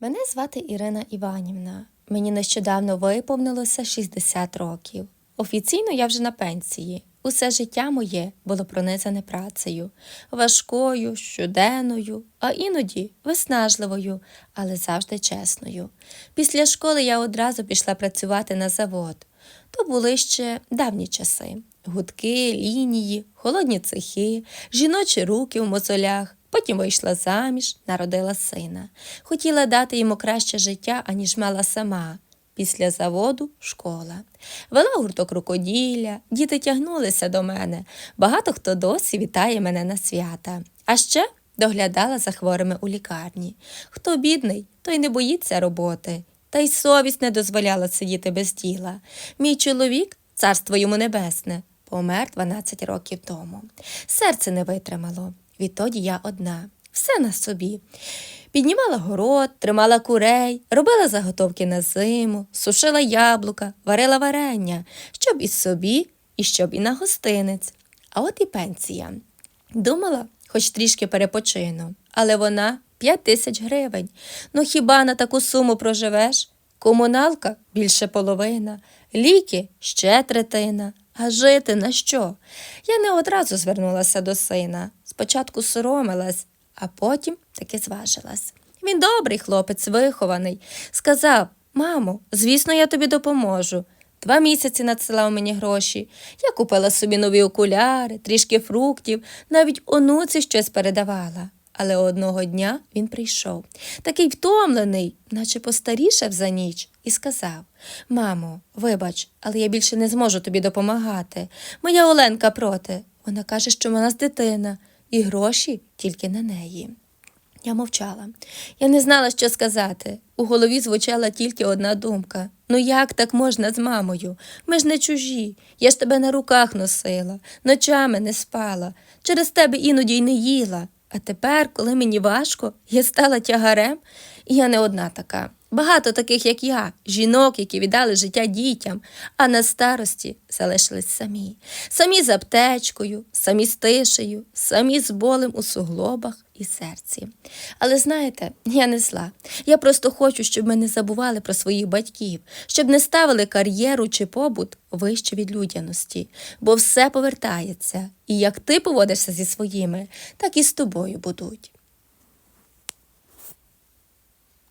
Мене звати Ірина Іванівна. Мені нещодавно виповнилося 60 років. Офіційно я вже на пенсії. Усе життя моє було пронизане працею, важкою, щоденною, а іноді виснажливою, але завжди чесною. Після школи я одразу пішла працювати на завод. То були ще давні часи: гудки, лінії, холодні цехи, жіночі руки в мозолях. Потім вийшла заміж, народила сина. Хотіла дати йому краще життя, аніж мала сама. Після заводу школа. Вела гурток рукоділля, діти тягнулися до мене. Багато хто досі вітає мене на свята. А ще доглядала за хворими у лікарні. Хто бідний, той не боїться роботи. Та й совість не дозволяла сидіти без діла. Мій чоловік, царство йому небесне, помер 12 років тому. Серце не витримало. Відтоді я одна, все на собі. Піднімала город, тримала курей, робила заготовки на зиму, сушила яблука, варила варення, щоб і собі, і щоб і на гостинець. А от і пенсія. Думала, хоч трішки перепочину, але вона 5 тисяч гривень. Ну хіба на таку суму проживеш? Комуналка більше половина, ліки ще третина. А жити на що? Я не одразу звернулася до сина. Спочатку соромилась, а потім таки зважилась. Він добрий хлопець, вихований. Сказав: Мамо, звісно, я тобі допоможу. Два місяці надсилав мені гроші. Я купила собі нові окуляри, трішки фруктів, навіть онуці щось передавала. Але одного дня він прийшов, такий втомлений, наче постарішав за ніч, і сказав: Мамо, вибач, але я більше не зможу тобі допомагати. Моя Оленка проти. Вона каже, що вона з дитина, і гроші тільки на неї. Я мовчала. Я не знала, що сказати. У голові звучала тільки одна думка. Ну як так можна з мамою? Ми ж не чужі. Я ж тебе на руках носила, ночами не спала, через тебе іноді й не їла. А тепер, коли мені важко, я стала тягарем, і я не одна така. Багато таких, як я, жінок, які віддали життя дітям, а на старості залишились самі. Самі з аптечкою, самі з тишею, самі з болем у суглобах і серці. Але знаєте, я не зла. Я просто хочу, щоб ми не забували про своїх батьків, щоб не ставили кар'єру чи побут вище від людяності, бо все повертається, і як ти поводишся зі своїми, так і з тобою будуть.